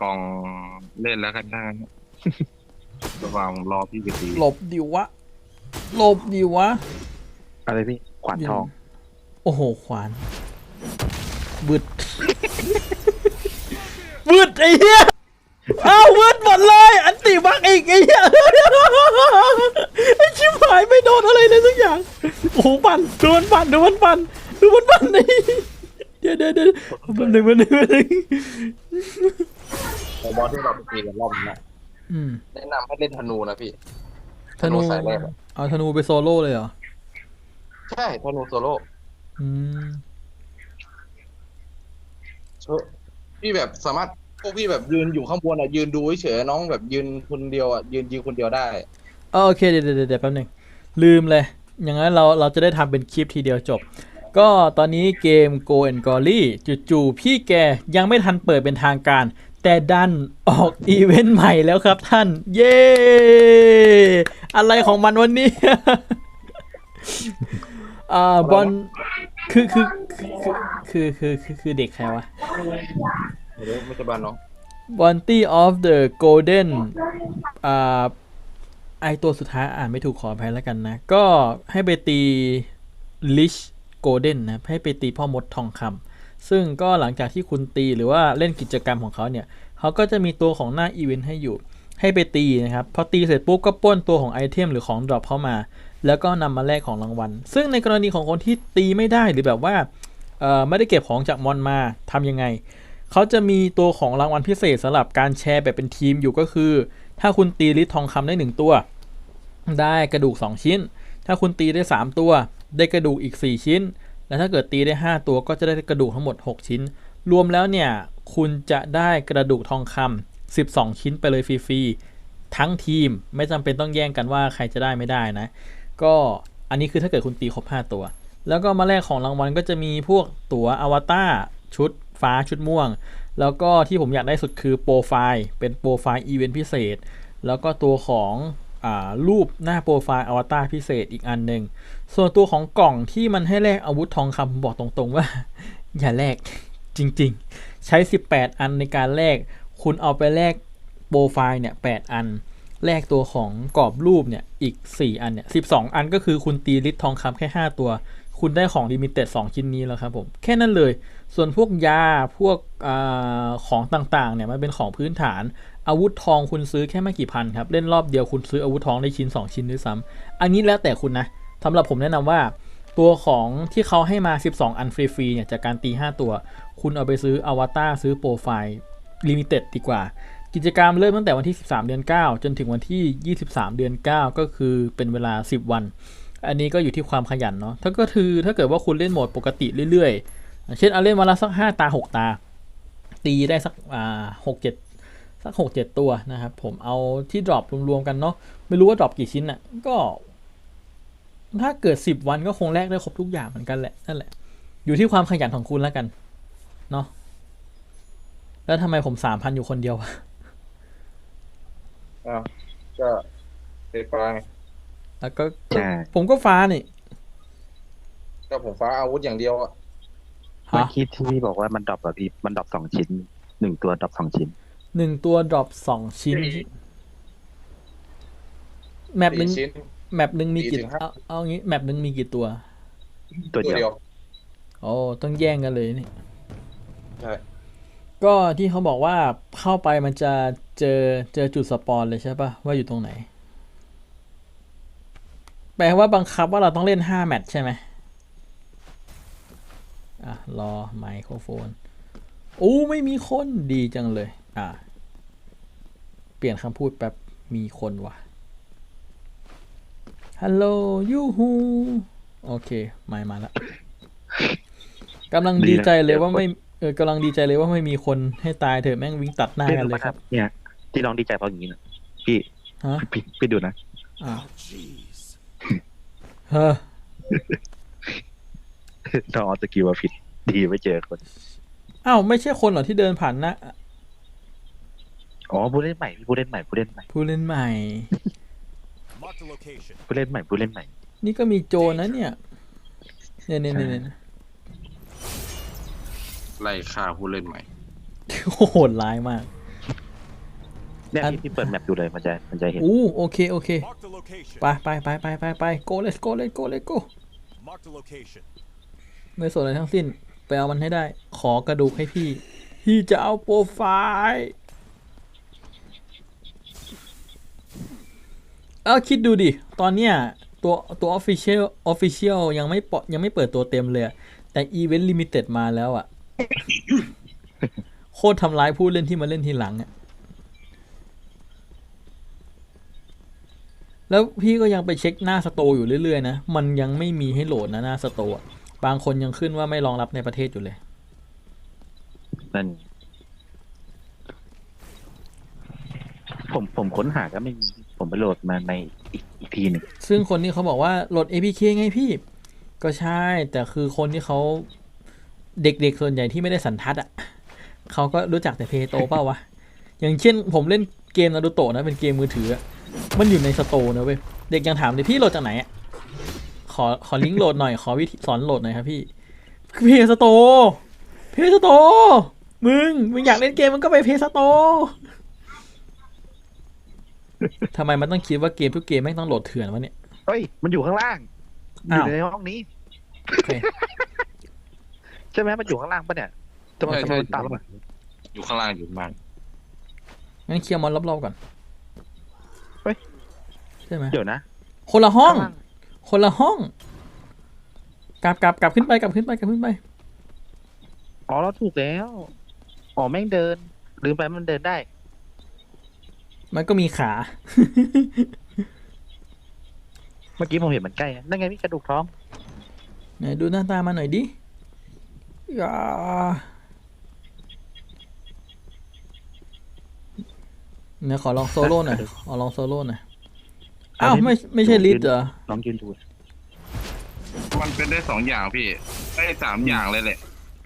กล่องเล่นแล้วกันได้นะระหว่างรอพี่ไปตีหลบดิวะหลบดิวะ อะไรพี่ ขวานทอง โอ้โห ขวาน บึด บึดไอ้เหี้ยอ้าวบึดหมดเลย อันติบักอีกไอ้เหี้ยไอ้ชิบหายไม่โดนอะไรเลยสักอย่าง โอ้โหปั่นโดนปั่นโดนปั่นโดนปั่นไอ้เดี๋ยวเดี๋ยวเดี๋ยวมันหนึ่งมันหนึ่งมันหนึ่ง บอสที่เราไปตีกันรอบนี้นะอืมแนะนำให้เล่นธนูนะพี่ ธนูธนูสายแรกอะ เอาธนูไปโซโล่เลยเหรอ ใช่ธนูโซโล่อืมเชอะพี่แบบสามารถพวกพี่แบบยืนอยู่ข้างบนอะยืนดูเฉยๆน้องแบบยืนคนเดียวอะยืนยืนคนเดียวได้ เออโอเคเดี๋ยวเดี๋ยวเดี๋ยวแป๊บหนึงลืมเลย อย่างนั้นเราเราจะได้ทำเป็นคลิปทีเดียวจบ ก็ตอนนี้เกม Go and Gory จู่ๆพี่แกยังไม่ทันเปิดเป็นทางการ แต่ดันออกอีเวนต์ใหม่แล้วครับท่าน เย้ อะไรของมันวันนี้ อ่าบอลคือคือคือคือคือคือคือเด็กใครวะไม่รู้ไม่ใช่บ้านน้อง Bounty of the Golden อ่าไอตัวสุดท้ายอ่านไม่ถูกขออภัยแล้วกันนะ ก็ให้ไปตี Lich Golden นะครับให้ไปตีพ่อมดทองคำ ซึ่งก็หลังจากที่คุณตีหรือว่าเล่นกิจกรรมของเขาเนี่ยเขาก็จะมีตัวของหน้าอีเวนต์ให้อยู่ ให้ไปตีนะครับ พอตีเสร็จปุ๊บก็ป้นตัวของไอเทมหรือของดรอปเข้ามา แล้วก็นำมาแลกของรางวัล ซึ่งในกรณีของคนที่ตีไม่ได้หรือแบบว่าไม่ได้เก็บของจากมอนมาทำยังไง เขาจะมีตัวของรางวัลพิเศษสำหรับการแชร์แบบเป็นทีมอยู่ก็คือ ถ้าคุณตีลิตทองคำได้ 1 ตัว ได้กระดูก 2 ชิ้น ถ้าคุณตีได้ 3 ตัว ได้กระดูกอีก 4 ชิ้น และถ้าเกิดตีได้ 5 ตัวก็จะได้กระดูกทั้งหมด 6 ชิ้น รวมแล้วเนี่ยคุณจะได้กระดูกทองคำ12 ชิ้นไปเลยฟรีๆทั้งทีมไม่จำเป็นต้องแย่งกันว่าใครจะได้ไม่ได้นะ ก็อันนี้คือถ้าเกิดคุณตีครบ 5 ตัว แล้วก็มาแลกของรางวัลก็จะมีพวกตั๋วอวตารชุดฟ้าชุดม่วง แล้วก็ที่ผมอยากได้สุดคือโปรไฟล์เป็นโปรไฟล์อีเวนต์พิเศษ แล้วก็ตัวของ รูปหน้าโปรไฟล์อวตารพิเศษอีกอันหนึ่งส่วนตัวของกล่องที่มันให้แลกอาวุธทองคำบอกตรงๆว่า อย่าแลกจริงๆ ใช้ 18 อันในการแลกคุณเอาไปแลกโปรไฟล์เนี่ย8อัน แลกตัวของกรอบรูปเนี่ยอีก 4 อันเนี่ย12 อันก็คือคุณตีลิตทองคำแค่ 5 ตัว คุณได้ของลิมิเต็ด2ชิ้นนี้แล้วครับผมแค่นั้นเลย ส่วนพวกยาพวกอของต่างๆเนี่ยมันเป็นของพื้นฐาน อาวุธทองคุณซื้อแค่ไม่กี่พันครับ เล่นรอบเดียวคุณซื้ออาวุธทองได้ชิ้น 2 ชิ้นด้วยซ้ำอันนี้แล้วแต่คุณนะสำหรับผมแนะนำว่า ตัวของที่เขาให้มา 12 อันฟรีๆเนี่ยจากการตี 5 ตัว คุณเอาไปซื้ออวตารซื้อโปรไฟล์ลิมิเต็ดดีกว่า กิจกรรมเริ่มตั้งแต่วันที่ 13 เดือน 9 จนถึงวันที่ 23 เดือน 9 ก็คือเป็นเวลา 10 วัน อันนี้ก็อยู่ที่ความขยันเนาะถ้าก็คือถ้าเกิดว่าคุณเล่นโหมดปกติเรื่อยๆ เช่นเอาเล่นวันละสัก 5 ตา 6 ตา ตีได้สักอ่าหกเจ็ด สักหกเจ็ดตัวนะครับ ผมเอาที่ดรอปรวมๆกันเนาะไม่รู้ว่าดรอปกี่ชิ้นอะก็ ถ้าเกิด 10 วันก็คงแลกได้ครบทุกอย่างเหมือนกันแหละนั่นแหละ อยู่ที่ความขยันของคุณแล้วกันเนาะแล้วทำไมผมสามพันอยู่คนเดียววะอ้าวก็เตะปลาไงแล้วก็ใช่ผมก็ฟ้านี่ก็ผมฟ้าอาวุธอย่างเดียวอะเมื่อฮะ กี้ที่พี่บอกว่ามันดรอปแบบพี่มันดรอปสองชิ้นหนึ่งตัวดรอปสองชิ้น หนึ่งตัวดรอปสองชิ้น แมปหนึ่งสี่ชิ้น แมปหนึ่งมีกี่สี่ถึงห้า เอาเอางี้แมปหนึ่งมีกี่ตัว ตัวตัวเดีเดียยว ว โอ้ต้องแย่งกันเลยนี่ ใช่ ก็ที่เขาบอกว่าเข้าไปมันจะเจอเจอจุดสปอนเลยใช่ปะว่าอยู่ตรงไหน แปลว่าบังคับว่าเราต้องเล่นห้าแมตช์ใช่ไหมอะ รอไมโครโฟนโอ้ไม่มีคนดีจังเลย อะเปลี่ยนคำพูดแป๊บ มีคนว่ะ ฮัลโหลยูฮูโอเคไม่มาแล้วกำลังดีใจเลยว่าไม่ เออกำลังดีใจเลยว่าไม่มีคนให้ตายเถอะแม่งวิ่งตัดหน้ากันเลยครับ เนี่ย ที่น้องดีใจเพราะอย่างนี้นะพี่ฮะพี่พี่ดูนะอ่าเฮ้อน้องเอาสกิลมาผิด ดีไม่เจอคนอ้าวไม่ใช่คนเหรอที่เดินผ่านหนะ อ๋อผู้เล่นใหม่พี่ผู้เล่นใหม่ผู้เล่นใหม่ผู้เล่นใหม่ Marked a location. ผู้เล่นใหม่ผู้เล่นใหม่ นี่ก็มีโจรนะเนี่ย เนี่ยเนี่ยเนี่ยเนี่ยไล่ฆ่าผู้เล่นใหม่โอ้โหโหดร้ายมาก เนี่ยอันพี่พี่เปิดแมปดูเลยมันจะมันจะเห็นอู้โอเคโอเค Mark the location. ไปไปไปไปไปไป go let's go let's go let's go Mark the location. ไม่สนอะไรทั้งสิ้น ไปเอามันให้ได้ ขอกระดูกให้พี่ พี่จะเอาโปรไฟล์ เอาคิดดูดิ ตอนเนี้ยตัวตัว official official ยังไม่เปอยังไม่เปิดตัวเต็มเลย แต่ event limited มาแล้วอะโคตรทำร้ายผู้เล่นที่มาเล่นทีหลังอะแล้วพี่ก็ยังไปเช็คหน้าสโตอยู่เรื่อยๆนะ มันยังไม่มีให้โหลดนะหน้าสโตะบางคนยังขึ้นว่าไม่รองรับในประเทศอยู่เลย นั่น ผมผมค้นหาก็ไม่มี ไปโหลดมาในอีกอีกทีหนึ่งซึ่งคนที่เขาบอกว่าโหลด APK ไงพี่ ก็ใช่ แต่คือคนที่เขาเด็กๆส่วนใหญ่ที่ไม่ได้สันทัดอะเขาก็รู้จักแต่เพโตเปล่าวะ อย่างเช่นผมเล่นเกมนารูโตะนะเป็นเกมมือถือ มันอยู่ในสโตนะเว้ย เด็กยังถามเลยพี่โหลดจากไหนอะขอขอลิงก์โหลดหน่อย ขอวิธีสอนโหลดหน่อยครับพี่เพย์สโตเพย์สโตมึง มึงอยากเล่นเกมมึงก็ไปเพย์สโต ทำไมมันต้องคิดว่าเกมทุกเกมแม่งต้องโหลดเถื่อนวะเนี่ย เฮ้ย มันอยู่ข้างล่างออ้าวยู่ในห้องนี้โอเคใช่ไหมมันอยู่ข้างล่างปะเนี่ยทำไมใช่ทำไมใช่มันต่ำอะอยู่ข้างล่างอยู่ข้างล่างงั้นเคลียร์มอนรอบๆก่อนใช่ไหมเดี๋ยวนะ คนละห้องข้างล่างคนละห้อง กลับกลับกลับขึ้นไปกลับขึ้นไปกลับขึ้นไป อ๋อเราถูกแล้ว อ๋อแม่งเดิน ลืมไปมันเดินได้ มันก็มีขา เมื่อกี้ผมเห็นมันใกล้อะนั่นไงพี่กระดูกท้องไหนดูหน้าตามาหน่อยดิอย่าเนี่ยขอลองโซโล่หน่อย ขอลองโซโล่หน่อย อ้าวไม่ไม่ใช่ลิสเหรอน้องยืนดู มันเป็นได้สองอย่างพี่ ได้สามอย่างเลยแหละ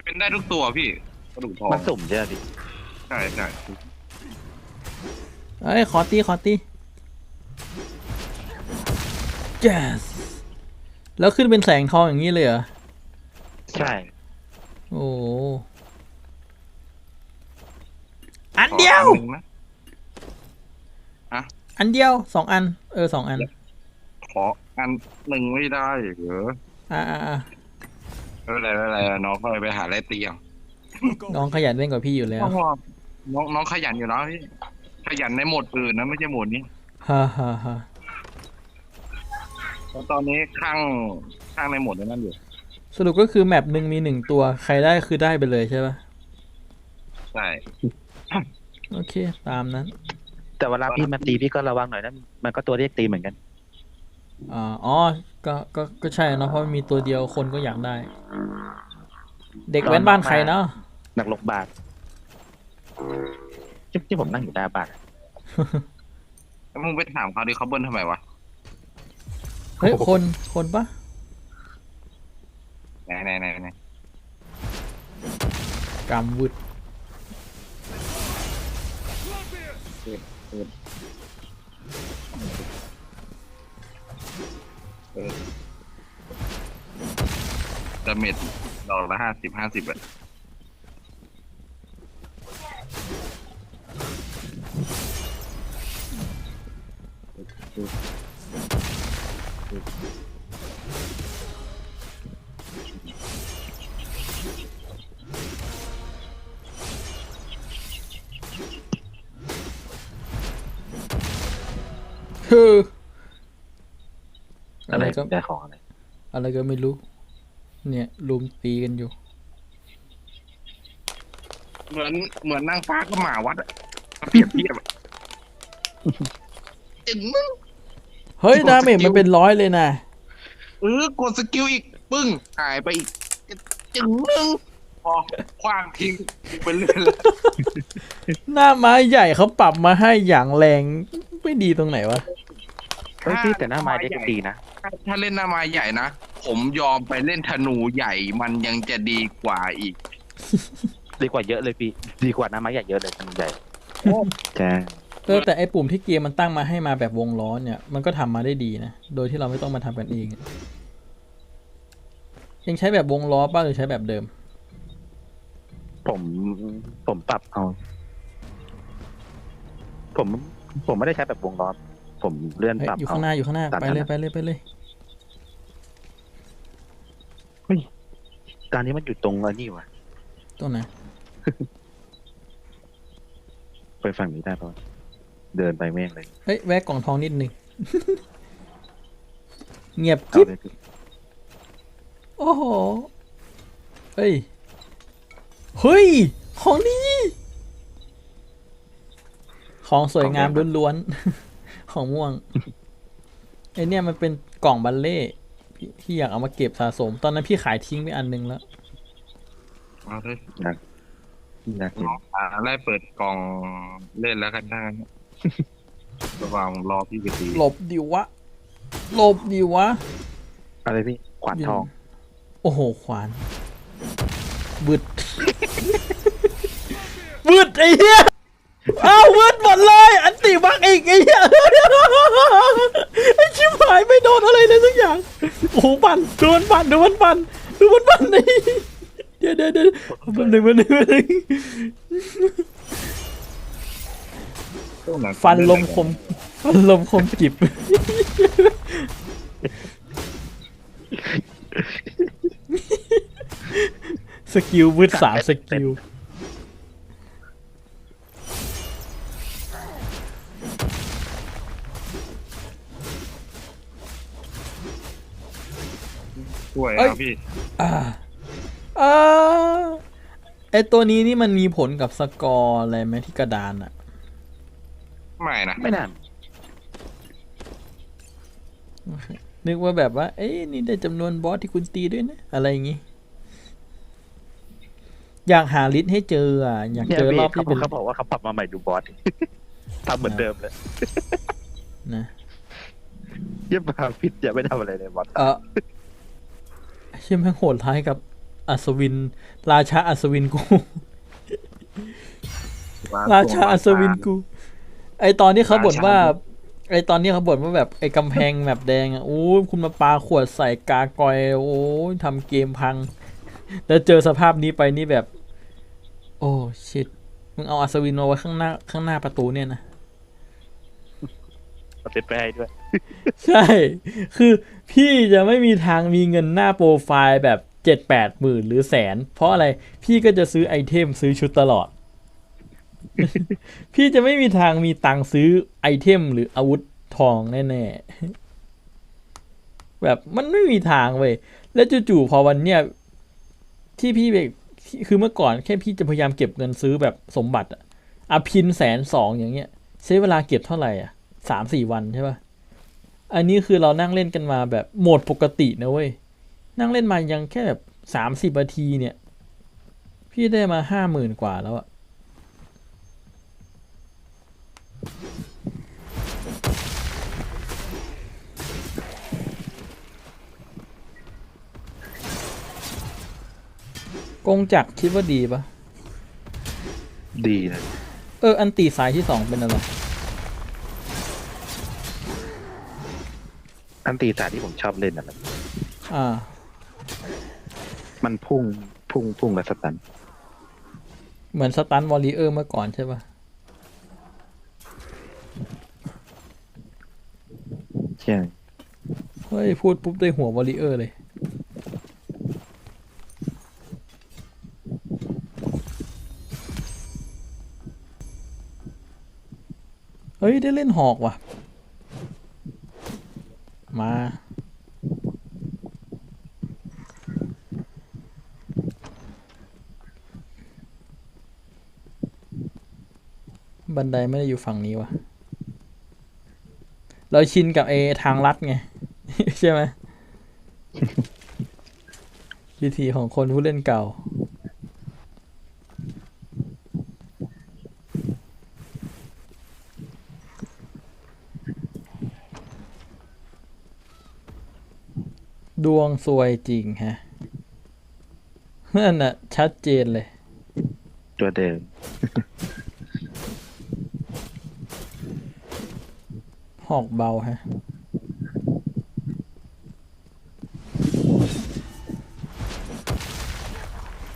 เป็นได้ทุกตัวพี่กระดูกทองมันสุ่มใช่ไหมพี่ ใช่ใช่ เอ้ยขอตีขอตี yes แล้วขึ้นเป็นแสงทองอย่างนี้เลยเหรอ ใช่ โอ้โหอันเดียว ขออันหนึ่งนะอันเดียวสองอัน เออสองอัน ขออันหนึ่งไม่ได้เหรออ่าอ่าอ่าไม่เป็นไรไม่เป็นไรน้องก็ไปหาอะไรเตียง Go. น้องขยันเล่นกว่าพี่อยู่แล้ว น้องน้องขยันอยู่นะพี่ ขยันในโหมดอื่นนะไม่ใช่โหมดนี้ฮ่าฮ่าฮ่าแล้วตอนนี้ข้างข้างในโหมดนั้นอยู่สรุปก็คือแมปหนึ่งมีหนึ่งตัว ใครได้คือได้ไปเลยใช่ปะใช่โอเค ตามนั้น แต่เวลาพี่มาตีพี่ก็ระวังหน่อยนะมันก็ตัวเรียกตีเหมือนกันอ่าอ๋อก็ก็ก็ใช่เนอะเพราะมันมีตัวเดียวคนก็อยากได้ เด็กแว้นบ้านใครเนาะหนักลกบาท ที่ที่ผมนั่งอยู่หน้าบ้านแล้วมึงไปถามเขาดิเขาเบิ้ลทำไมวะเฮ้ยคนคนปะไหนไหนไหนไหนกำวุดดาเมจดอกละห้าสิบห้าสิบอะ ก็ได้ของอะไร อะไรก็ไม่รู้ เนี่ยลุมตีกันอยู่ เหมือนเหมือนนางฟ้าก็หมาวัดอะเปรียบเทียบอะจึงมึงเฮ้ยกดดาเมจสกิลมันเป็นร้อยเลยนะเออกดสกิลอีก ปึ้งหายไปอีกจึงมึงพอคว้างทิ้งไปเรื่อยเลยหน้าไม้ใหญ่เขาปรับมาให้อย่างแรง ไม่ดีตรงไหนวะ เฮ้ยพี่แต่หน้าไม้เด็กดีนะ ถ้าเล่นหน้าไม้ใหญ่นะ ผมยอมไปเล่นธนูใหญ่มันยังจะดีกว่าอีก ดีกว่าเยอะเลยพี่ ดีกว่าหน้าไม้ใหญ่เยอะเลยมันใหญ่ใช่เออแต่ไอปุ่มที่เกมมันตั้งมาให้มาแบบวงล้อเนี่ยมันก็ทำมาได้ดีนะ โดยที่เราไม่ต้องมาทำกันเอง ยังใช้แบบวงล้อป่ะหรือใช้แบบเดิม ผมผมปรับเอา ผมผมไม่ได้ใช้แบบวงล้อม ผมเลื่อนเฮ้ยปรับอยู่ข้างหน้าอยู่ข้างหน้าตัดไปเลยอันนั้นไปเลยไปเลยการนี้มันอยู่ตรงอันนี้วะตรงไหนไปฝั่งนี้ได้ปะเดินไปแม่งเลยเฮ้ยแวะกล่องทองนิดหนึ่ง เงียบเอากิ๊บเลยพี่โอ้โหเฮ้ยเฮ้ยของดีของสวยงามล้วนๆ ของม่วงไอเนี่ยมันเป็นกล่องบัลเล่พี่พี่อยากเอามาเก็บสะสม ตอนนั้นพี่ขายทิ้งไปอันนึงแล้วเอาเลยอยากอยากเห็นน้องอ่าไล่เปิดกล่องเล่นแล้วกันได้นะระหว่างรอพี่ไปตีหลบดิวะหลบดิวะ อะไรพี่ ขวานทอง โอ้โห ขวานบึดบึดไอ้เหี้ย อ้าวบึดหมดเลย อันติบักอีกไอ้เหี้ยไอ้ชิบหายไม่โดนอะไรเลยสักอย่าง โอ้โหปั่นดูมันปั่นดูมันปั่นดูมันปั่นไอ้เดี๋ยวเดี๋ยวเดี๋ยวมันหนึ่งมันหนึ่งมันหนึ่งฟันลมคมฟันลมคมกิบสกิลวืดสามสกิล ช่วยเอ้ยเอาพี่อ่าอ่าไอตัวนี้นี่มันมีผลกับสกอร์อะไรไหมที่กระดานอะไม่นะไม่นานนึกว่าแบบว่า เอ้ยนี่ได้จำนวนบอสที่คุณตีด้วยนะ อะไรอย่างงี้ อยากหาลิสต์ให้เจออะ อยากเนี่ยเจอพี่รอบเขาที่เป็นเขาบอกว่าเขาปรับมาใหม่ดูบอสทำเหมือนเดิมเลย นะเยี่ยมมาพิษอย่าไม่ทำอะไรเลยบอสเออ เชี่ยแม่งโหดร้ายกับอัศวิน ราชาอัศวินกู ราชาอัศวินกู ไอตอนที่เขาบ่นว่า ไอตอนนี้เขาบ่นว่าแบบไอกำแพงแมปแดงอะโอ้ยคุณมาปาขวดใส่กากอย โอ้ยทำเกมพัง แล้วเจอสภาพนี้ไปนี่แบบ โอ้ชิตมึงเอาอัศวินมาไว้ข้างหน้า ข้างหน้าประตูเนี่ยนะเอาเซ็ตไปให้ด้วย ใช่ คือพี่จะไม่มีทางมีเงินหน้าโปรไฟล์แบบเจ็ดแปดหมื่นหรือแสน เพราะอะไรพี่ก็จะซื้อไอเทมซื้อชุดตลอด พี่จะไม่มีทางมีตังค์ซื้อไอเทม หรืออาวุธทองแน่ๆแบบมันไม่มีทางเว้ยแล้วจู่ๆพอวันเนี้ยที่พี่ไปคือเมื่อก่อนแค่พี่จะพยายามเก็บเงินซื้อแบบสมบัติอะอภินแสนสองอย่างเงี้ยใช้เวลาเก็บเท่าไหร่อะสามสี่วันใช่ปะ อันนี้คือเรานั่งเล่นกันมาแบบโหมดปกตินะเว้ย นั่งเล่นมายังแค่แบบสามสิบนาทีเนี่ย พี่ได้มาห้าหมื่นกว่าแล้วอะกงจักรคิดว่าดีปะดีนะ เออ อันตีสายที่สองเป็นอะไร อันตีตาที่ผมชอบเล่นน่ะมันอ่า มันพุ่งพุ่งพุ่งกับสตันเหมือนสตันวอลเลเยอร์เมื่อก่อนใช่ปะใช่เฮ้ย พูดปุ๊บได้หัววอลเลเยอร์เลย เฮ้ย ได้เล่นหอกว่ะ มา บันไดไม่ได้อยู่ฝั่งนี้วะเราชินกับเอทางลัดไง ใช่ไหมวิธีของคนผู้เล่นเก่า ดวงซวยจริงฮะนั่นน่ะ ชัดเจนเลย ตัวเดิม หอกเบาฮะ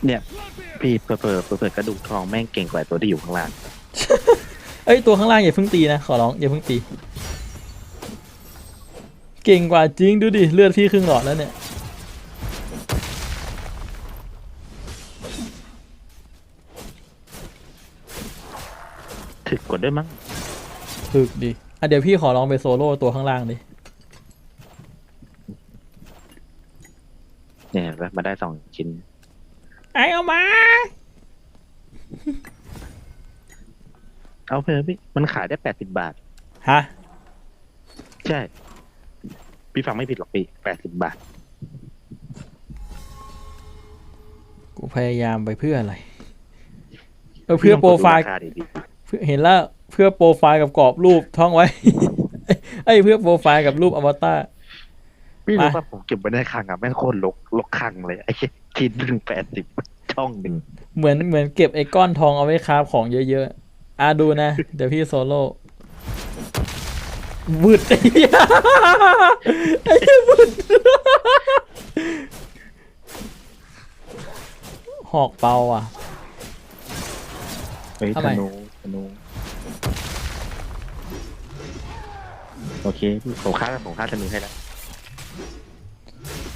เนี่ยพี่เปิดเปิดเปิดกระดูกทองแม่งเก่งกว่าตัวที่อยู่ข้างล่าง เอ้ย ตัวข้างล่างอย่าเพิ่งตีนะ ขอร้องอย่าเพิ่งตีเก่งกว่าจริงดูดิเลือดพี่ครึ่งหลอดแล้วเนี่ยถึกกดด้วยมั้งถึกดิอะเดี๋ยวพี่ขอลองไปโซโล่ตัวข้างล่างดิเนี่ยเห็นปะมาได้สองชิ้น ไอเอามา เอาไปเถอะพี่ มันขายได้แปดสิบบาท ฮะ ใช่ พี่ฟังไม่ผิดหรอกพี่แปดสิบบาท กูพยายามไปเพื่ออะไรเออเพื่อโปรไฟล์พี่ต้องกดดูราคาดีเพื่อเห็นแล้วเพื่อโปรไฟล์กับกรอบรูปท่องไว้ไอ้ยเพื่อโปรไฟล์กับรูปอวตารๆพี่รู้ไปป่ะผมเก็บไว้ในคลังอะแม่งโคตรลกลกคลังเลยไอ้เหี้ยชิ้นหนึ่งแปดสิบช่องหนึ่งเหมือนเหมือนเก็บไอ้ก้อนทองเอาไว้คราฟของเยอะๆอะดูนะ เดี๋ยวพี่โซโล่ วืดไอ้เหี้ยไอ้เหี้ยวืดหอกเปาอะ เฮ้ยเอาธใหม่นูธนูโอเคพี่ผมฆ่าผมฆ่าธนูให้แล้ว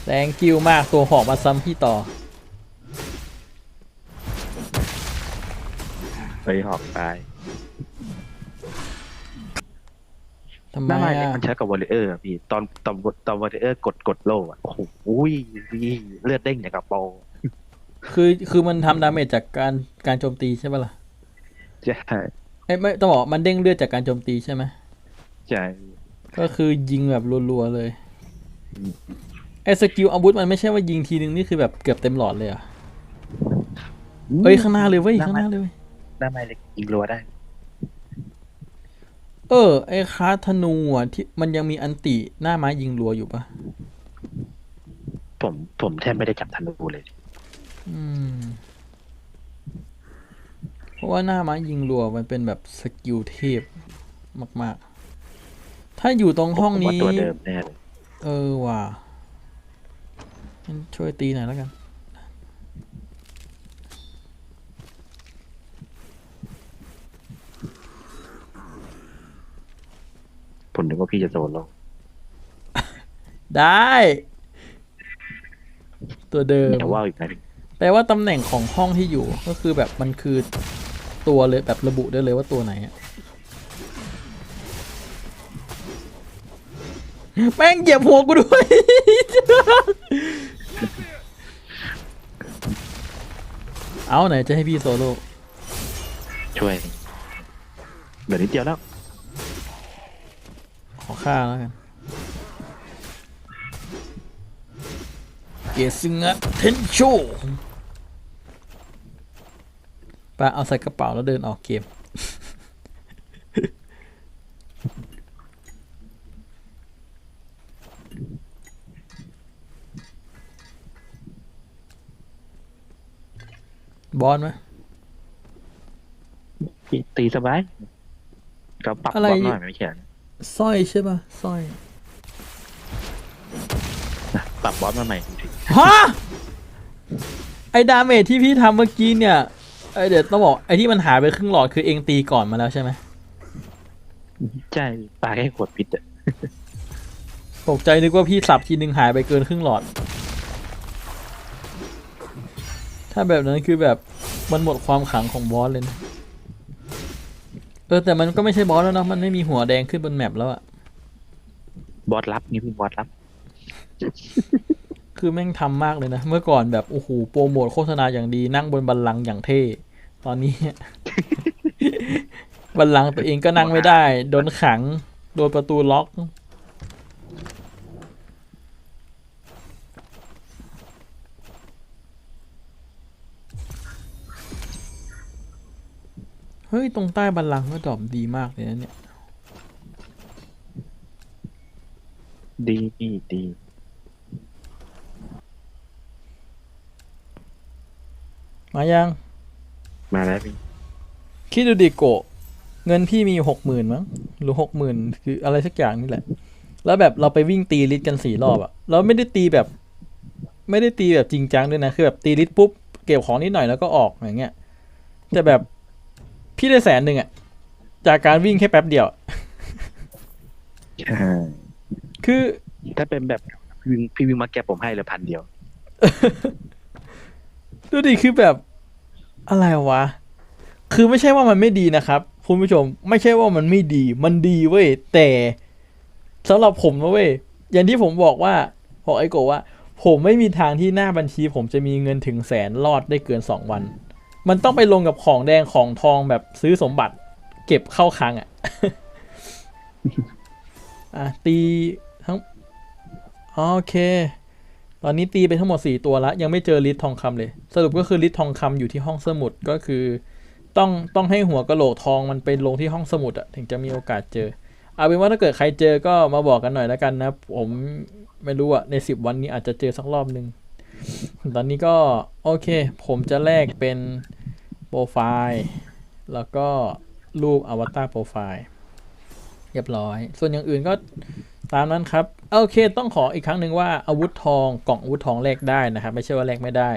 แรงกิวมากตัวหอกมาซ้ำพี่ต่อ เฮ้ยหอกตาย ทำไมได้อะมันใช้กับวอลเลเยอร์พี่ตอนตอนตอนวอลเลเยอร์กดกดโล่อะโอ้โหอุ้ยเลือดเด้งอย่างกับโปคือคือมันทำดาเมจจากการการโจมตีใช่ปะล่ะใช่เอ้ยไม่ต้องบอกมันเด้งเลือดจากการโจมตีใช่ไหมใช่ก็คือยิงแบบรัวๆเลยไอ้สกิลอาวุธมันไม่ใช่ว่ายิงทีนึงนี่คือแบบเกือบเต็มหลอดเลยเหรอะเฮ้ยข้างหน้าเลยเว้ยข้างหน้าเลยเว้ยหน้าไม้เล็กยิงรัวได้ เออ ไอ้คาธนูอะที่มันยังมีอันติหน้าไม้ยิงรัวอยู่ปะผมผมแทบไม่ได้จับธนูเลย อืม เพราะว่าหน้าไม้ยิงรัวมันเป็นแบบสกิลเทพมาก ๆ ถ้าอยู่ตรงห้องผมว่านี้ ตัวเดิมแน่เลยเออว่ะงั้นช่วยตีหน่อยแล้วกัน นึกว่าพี่จะโซนลงได้ ตัวเดิมแต่ว่าอีกนะพี่แปลว่าตำแหน่งของห้องที่อยู่ก็คือแบบมันคือตัวเลยแบบระบุได้เลยว่าตัวไหนอะแม่งเหยียบหัวกูด้วย เอาไหนจะให้พี่โซโล่ช่วยเดี๋ยวนิดเดียวแล้ว ขอฆ่าแล้วกันเกซึงะเทนโชไปเอาใส่กระเป๋าแล้วเดินออกเกม บอลไหมพี่ตีสบายก็ปรับบอะไรอลหน่อยไม่แข็ง สร้อยใช่ป่ะสร้อยนะปรับบอลมาใหม่ดูสิฮะไอ้ดาเมจที่พี่ทำเมื่อกี้เนี่ยไอเดี๋ยวต้องบอกไอ้ที่มันหายไปครึ่งหลอดคือเองตีก่อนมาแล้วใช่ไหมใช่ปลาแค่ขวดพิษอะตกใจนึกว่าพี่สับทีนึงหายไปเกินครึ่งหลอด ถ้าแบบนั้นคือแบบมันหมดความขลังของบอสเลยนะเออแต่มันก็ไม่ใช่บอสแล้วเนาะมันไม่มีหัวแดงขึ้นบนแมปแล้วอะบอสรับนี่พี่บอสรับ คือแม่งทำมากเลยนะ เมื่อก่อนแบบโอ้โหโปรโมทโฆษณาอย่างดีนั่งบนบัลลังก์อย่างเท่ ตอนนี้ บัลลังก์ตัวเองก็นั่งไม่ได้ โดนขัง โดนประตูล็อก ฮ้ย ตรงใต้บัลลังก์ก็ดรอปดีมากเลยนะเนี่ย ดีดีดีมายัง มาแล้วพี่คิดดูดิโกะเงินพี่มีหกหมื่นมั้งหรือหกหมื่นคืออะไรสักอย่างนี่แหละ แล้วแบบเราไปวิ่งตีลิตกันสี่รอบอะเราไม่ได้ตีแบบ ไม่ได้ตีแบบจริงจังด้วยนะ คือแบบตีลิตปุ๊บ เก็บของนิดหน่อยแล้วก็ออกอย่างเงี้ยแต่แบบ พี่ได้แสนหนึ่งอะจากการวิ่งแค่แป๊บเดียว ใช่คือ ถ้าเป็นแบบพี่วิ่งพี่วิ่งมาแกะผมให้เลยพันเดียว ดูดิคือแบบอะไรวะ คือไม่ใช่ว่ามันไม่ดีนะครับ คุณผู้ชมไม่ใช่ว่ามันไม่ดี มันดีเว้ยแต่สำหรับผมนะเว้ยอย่างที่ผมบอกว่าบอกไอ้โกว่า ผมไม่มีทางที่หน้าบัญชี ผมจะมีเงินถึงแสนรอดได้เกินสองวัน มันต้องไปลงกับของแดงของทองแบบซื้อสมบัติ เก็บเข้าคลังอะ่ะ อะตีทั้งโอเค ตอนนี้ตีไปทั้งหมด4ตัวแล้วยังไม่เจอลิตทองคำเลย สรุปก็คือลิตทองคำอยู่ที่ห้องสมุดก็คือ ต้องต้องให้หัวกะโหลกทองมันไปลงที่ห้องสมุดอะถึงจะมีโอกาสเจอ เอาเป็นว่าถ้าเกิดใครเจอก็มาบอกกันหน่อยแล้วกันนะ ผมไม่รู้อะใน10วันนี้อาจจะเจอสักรอบหนึ่งตอนนี้ก็โอเค ผมจะแลกเป็นโป รไฟล์แล้วก็รูปอวตารโปรไฟล์เรียบร้อย ส่วนอย่างอื่นก็ตามนั้นครับโอเค ต้องขออีกครั้งหนึ่งว่าอาวุธทองกล่องอาวุธทองแลกได้นะครับ ไม่ใช่ว่าแลกไม่ได้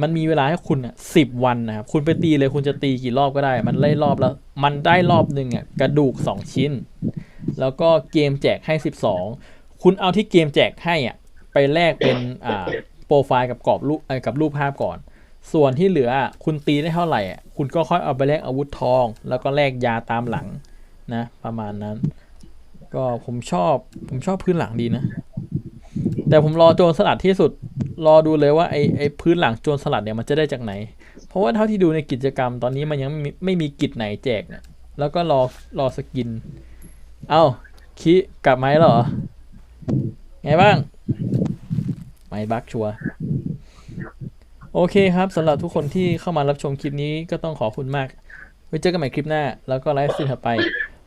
มันมีเวลาให้คุณอะสิบวันนะครับ คุณไปตีเลยคุณจะตีกี่รอบก็ได้ มันไล่รอบแล้ว มันได้รอบหนึ่งอะกระดูก 2 ชิ้น แล้วก็เกมแจกให้ 12 คุณเอาที่เกมแจกให้อะไปแลกเป็นอ่าโปรไฟล์กับกรอบรูปกับรูปภาพก่อน ส่วนที่เหลือคุณตีได้เท่าไหร่ คุณก็ค่อยเอาไปแลกอาวุธทอง แล้วก็แลกยาตามหลังนะ ประมาณนั้น ก็ผมชอบผมชอบพื้นหลังดีนะ แต่ผมรอโจรสลัดที่สุด รอดูเลยว่าไอ้ไอ้พื้นหลังโจรสลัดเนี่ยมันจะได้จากไหน เพราะว่าเท่าที่ดูในกิจกรรมตอนนี้มันยังไม่มีไม่มีกิจไหนแจกเนี่ยแล้วก็รอรอสกิน เอ้าคิกลับไหมเหรอ ไงบ้าง ไม่บักชัวร์ โอเคครับสำหรับทุกคนที่เข้ามารับชมคลิปนี้ก็ต้องขอบคุณมาก ไว้เจอกันใหม่คลิปหน้า แล้วก็ไลฟ์สตรีมถัดไป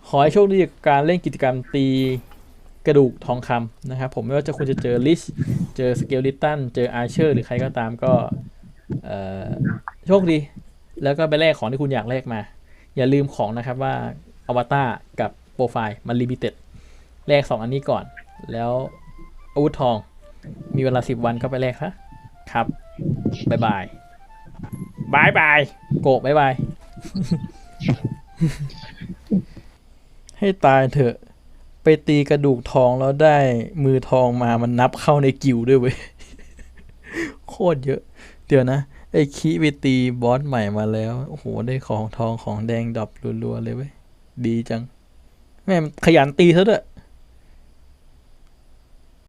ขอให้โชคดีกับการเล่นกิจกรรมตีกระดูกทองคำนะครับ ผมไม่ว่าจะคุณจะเจอลิช เจอสเกลลิตัน เจออาร์เชอร์ หรือใครก็ตามก็โชคดี แล้วก็ไปแลกของที่คุณอยากแลกมา อย่าลืมของนะครับว่าอวตารกับโปรไฟล์มันลิมิเต็ดแลก2 อันนี้ก่อน แล้วอาวุธทองมีเวลา 10 วันก็ไปแลกนะ ครับบายบายบายบายโกะบายบาย ให้ตายเถอะ ไปตีกระดูกทองแล้วได้มือทองมามันนับเข้าในกิวด้วยเว้ย โคตรเยอะ เดี๋ยวนะ ไอ้คีไปตีบอสใหม่มาแล้ว โอ้โห ได้ของทองของแดงดรอปรัวๆเลยเว้ย ดีจัง แม่งขยันตีซะด้วย